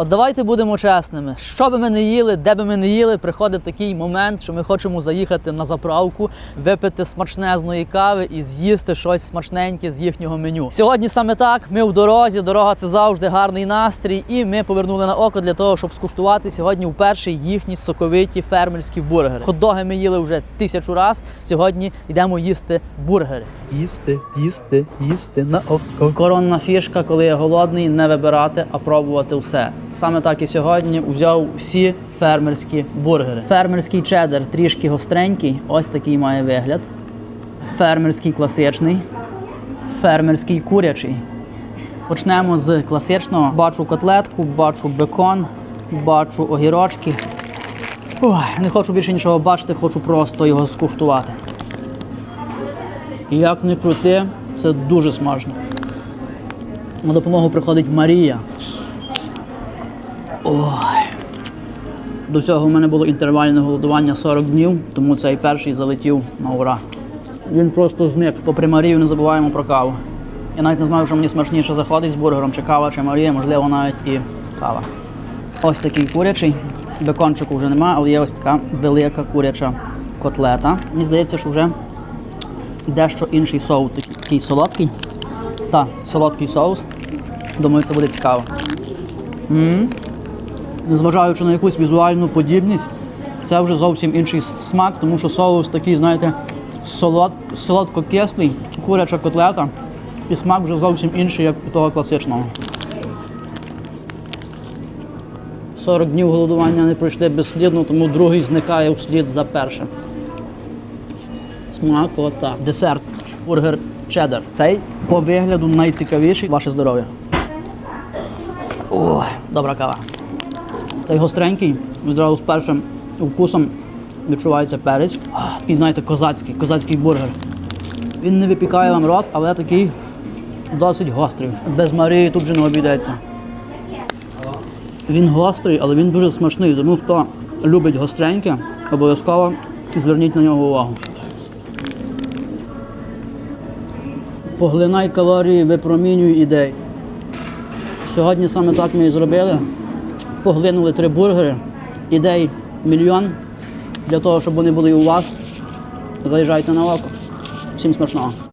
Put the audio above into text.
От давайте будемо чесними. Що би ми не їли, де би ми не їли, приходить такий момент, що ми хочемо заїхати на заправку, випити смачнезної кави і з'їсти щось смачненьке з їхнього меню. Сьогодні саме так. Ми в дорозі. Дорога це завжди гарний настрій. І ми повернули на око для того, щоб скуштувати сьогодні вперше їхні соковиті фермерські бургери. Хот-доги ми їли вже тисячу раз. Сьогодні йдемо їсти бургери. Їсти, їсти, їсти на око. Коронна фішка, коли я голодний, не вибирати, а пробувати все. Саме так і сьогодні взяв всі фермерські бургери. Фермерський чеддер трішки гостренький, ось такий має вигляд. Фермерський класичний, фермерський курячий. Почнемо з класичного. Бачу котлетку, бачу бекон, бачу огірочки. Ой, не хочу більше нічого бачити, хочу просто його скуштувати. Як не крути, це дуже смачно. На допомогу приходить Марія. Ой. До цього в мене було інтервальне голодування 40 днів, тому цей перший залетів на ура. Він просто зник. Попри Марію не забуваємо про каву. Я навіть не знаю, що мені смачніше заходить з бургером, чи кава, чи Марія, можливо, навіть і кава. Ось такий курячий. Бекончику вже немає, але є ось така велика куряча котлета. Мені здається, що вже дещо інший соус, такий, солодкий. Та, солодкий соус. Думаю, це буде цікаво. м Незважаючи на якусь візуальну подібність, це вже зовсім інший смак, тому що соус такий, знаєте, солод, солодко-кислий, куряча котлета, і смак вже зовсім інший, як у того класичного. 40 днів голодування не пройшли безслідно, тому другий зникає вслід за першим. Смакота. Десерт. Бургер чеддер. Цей по вигляду найцікавіший. Ваше здоров'я. Добра кава. Цей гостренький, відразу з першим вкусом відчувається перець. Такий, знаєте, козацький, козацький бургер. Він не випікає вам рот, але такий досить гострий. Без Марії тут же не обійдеться. Він гострий, але він дуже смачний. Тому хто любить гостреньке, обов'язково зверніть на нього увагу. Поглинай калорії, випромінюй ідей. Сьогодні саме так ми і зробили. Поглинули три бургери, ідей мільйон. Для того, щоб вони були у вас. Заїжджайте на око. Всім смачного.